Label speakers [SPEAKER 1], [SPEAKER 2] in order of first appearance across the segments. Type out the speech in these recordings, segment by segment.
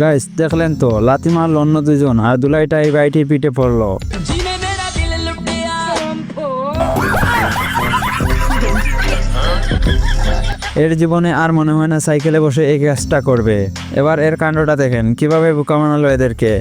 [SPEAKER 1] Guys দেখলেন তো লাতি মারল অন্য দুজন আর দুলাইটা এই বাইটি পিঠে পড়ল। এর জীবনে আর মনে হয় না সাইকেলে বসে এই কাজটা করবে। এবার এর কাণ্ডটা দেখেন, কীভাবে বোকা মানালো এদেরকে।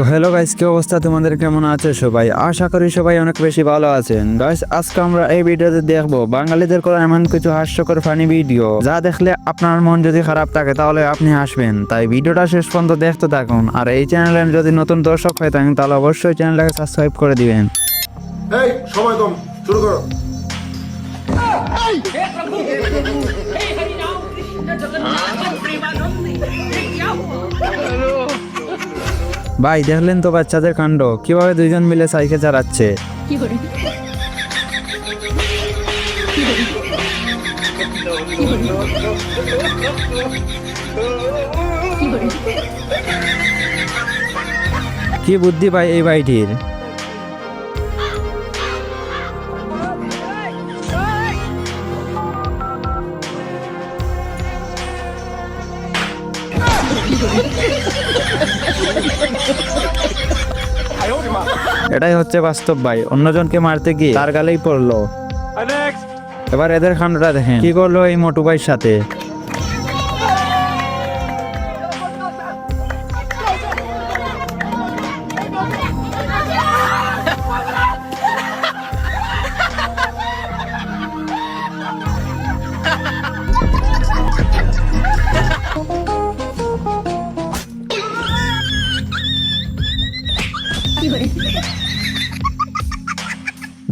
[SPEAKER 1] তো হ্যালো গাইস কি অবস্থা তোমাদের কেমন আছে সবাই আশা করি সবাই অনেক বেশি ভালো আছেন গাইস আজকে আমরা এই ভিডিওতে দেখব বাঙালিদের করা এমন কিছু হাস্যকর ফানি ভিডিও যা দেখলে আপনার মন যদি খারাপ থাকে তাহলে আপনি হাসবেন তাই ভিডিওটা শেষ পর্যন্ত দেখতে থাকুন আর এই চ্যানেলে যদি নতুন দর্শক হয়ে থাকেন তাহলে অবশ্যই চ্যানেলটাকে সাবস্ক্রাইব করে দিবেন
[SPEAKER 2] এই সময় কম শুরু করো
[SPEAKER 1] ভাই দেখলেন তো বাচ্চাদের কাণ্ড। কীভাবে দুইজন মিলে সাইকেল চালাচ্ছে? কি বুদ্ধি ভাই এই ভাইটির? এটাই হচ্ছে বাস্তব ভাই। অন্যজনকে মারতে গিয়ে তার গালেই পড়ল। এবার এদের খান্ডটা দেখেন। কি করল এই মোটু ভাইয়ের সাথে?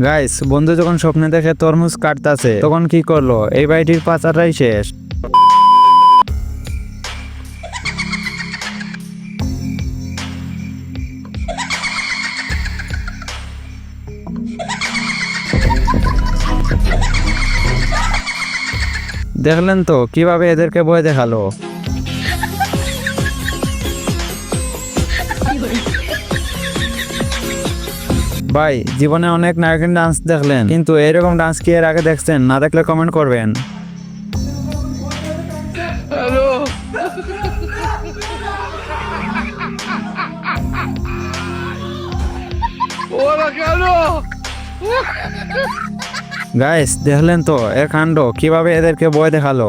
[SPEAKER 1] গাইস বন্ধু যখন স্বপ্নে দেখে তরমুজ কাটতাছে, তখন কি করল? এই বাড়িটির পাচারটাই শেষ। দেখলেন তো, কীভাবে এদেরকে বয়ে দেখাল? ভাই জীবনে অনেক নায়কের ডান্স দেখলেন কিন্তু এরকম ডান্স কি এর আগে দেখছেন? না দেখলে কমেন্ট করবেন। গাইস দেখলেন তো এর কাণ্ড কীভাবে এদেরকে বয় দেখাল?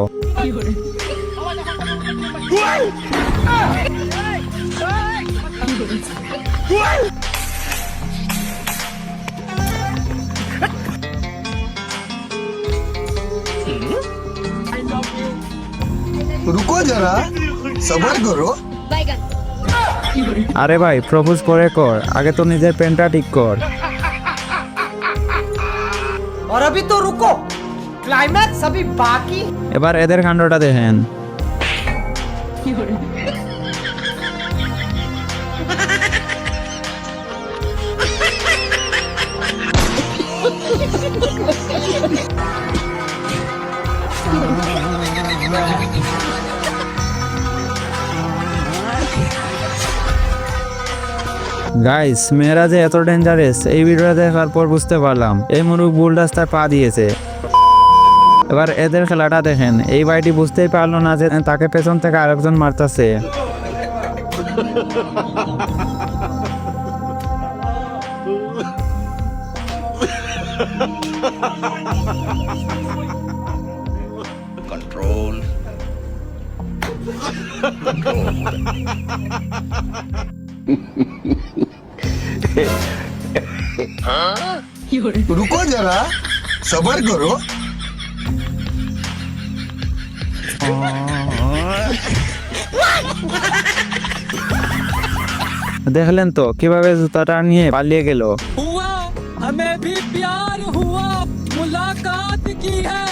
[SPEAKER 2] যারা সবার করো
[SPEAKER 1] আরে ভাই প্রপোজ পরে কর আগে তো নিজের পেনটা ঠিক কর
[SPEAKER 3] और अभी तो रुको क्लाइमैक्स अभी बाकी
[SPEAKER 1] এবার এদের কাণ্ডটা দেখেন গাইস মেয়েরা যে এত ডেঞ্জারাস এই ভিডিওটা দেখার পর বুঝতে পারলাম। এই মুরুখ ভুল রাস্তায় পা দিয়েছে। এবার এদের খেলাটা দেখেন। এই বাড়িটি বুঝতেই পারল না যে তাকে পেছন থেকে আরেকজন মারতাছে।
[SPEAKER 2] রুকো যারা সবার করো
[SPEAKER 1] দেখলেন তো কিভাবে জুতাটা নিয়ে পালিয়ে গেল
[SPEAKER 4] हुआ हमें भी प्यार हुआ मुलाकात की है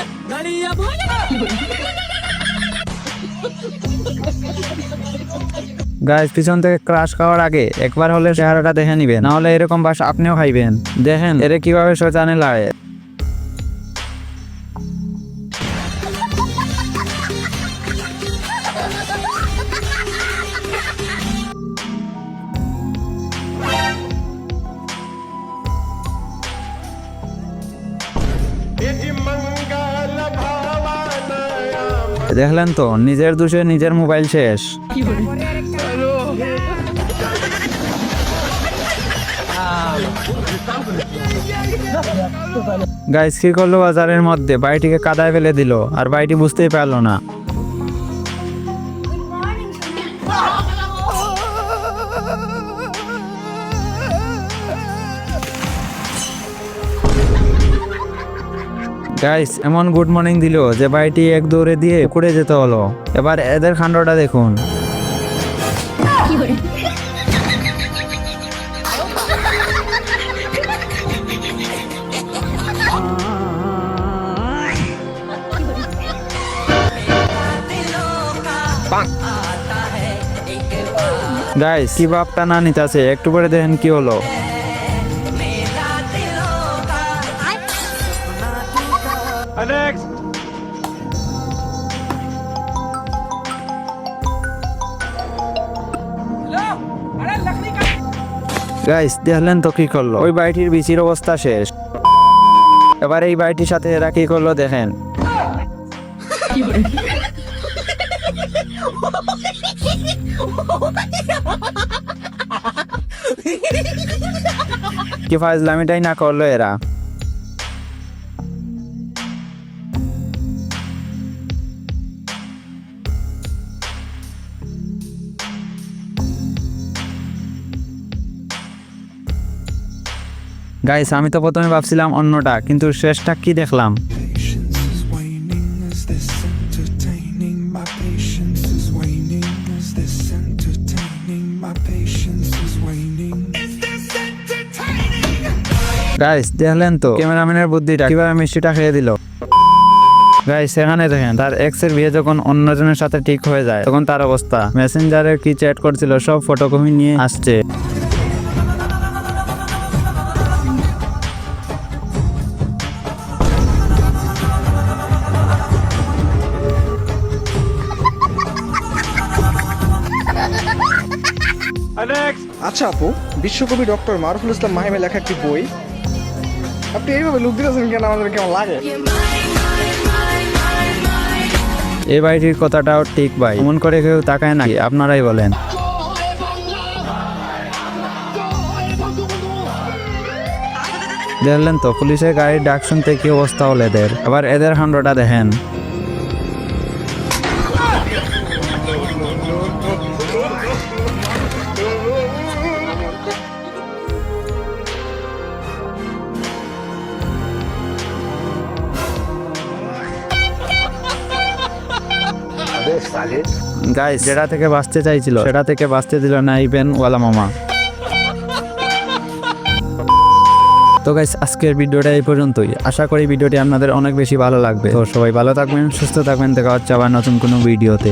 [SPEAKER 1] গাছ পিছন থেকে ক্রাশ খাওয়ার আগে একবার হলে চেহারাটা দেখে নিবেন। নাহলে এরকম বাস আপনিও খাইবেন। দেখেন, এরে কীভাবে শয়তানে লাড়ে দেখলেন তো, নিজের দোষে নিজের মোবাইল শেষ। গাইস কি করল বাজারের মধ্যে? বাড়িটিকে কাদায় ফেলে দিল, আর বাড়িটি বুঝতেই পারল না। গাইস এমন গুড মর্নিং দিল যে বাড়িটি এক দৌড়ে দিয়ে কুড়ে যেতে হলো। এবার এদের খান্ডটা দেখুন। গাইস কি বাপটা না নিতেছে? একটু পরে দেখেন কি হলো। গাইস দেখলেন তো কি করল? ওই বাড়িটির বিচির অবস্থা শেষ। এবার এই বাড়িটির সাথে এরা কি করল দেখেন। কি ফাজলামিটাই না করল এরা? গাইস আমি তো প্রথমে ভাবছিলাম অন্যটা, কিন্তু শেষটা কি দেখলাম. গাইস দেখলেন তো, ক্যামেরাম্যানের বুদ্ধিটা কীভাবে মিষ্টিটা খেয়ে দিল? গাইস সেখানে দেখেন, তার এক্সের বিয়ে যখন অন্যজনের সাথে ঠিক হয়ে যায়, তখন তার অবস্থা। মেসেঞ্জারে কি চ্যাট করছিল, সব ফটোকপি নিয়ে আসছে।
[SPEAKER 5] আচ্ছা আপু, বিশ্বকবি ডক্টর মারুফুল ইসলাম মাহিমের লেখা একটি বই। আপনি এইভাবে লুক দিতেছেন কেন? আমাদের কেমন লাগে?
[SPEAKER 1] এই বাড়িটির কথাটাও ঠিক ভাই। এমন করে কেউ তাকায় নাকি? আপনারাই বলেন। দেখলেন তো, পুলিশের গাড়ির ডাক শুনতে কি অবস্থা হলো এদের আবার এদের কাণ্ডটা দেখেন। গাইস যেটা থেকে বাঁচতে চাইছিল, সেটা থেকে বাঁচতে দিল না ইভেন ওয়ালা মামা। তো গাইস আজকের ভিডিওটা এই পর্যন্তই। আশা করি ভিডিওটি আপনাদের অনেক বেশি ভালো লাগবে। তো সবাই ভালো থাকবেন, সুস্থ থাকবেন। দেখা হচ্ছে আবার নতুন কোনো ভিডিওতে।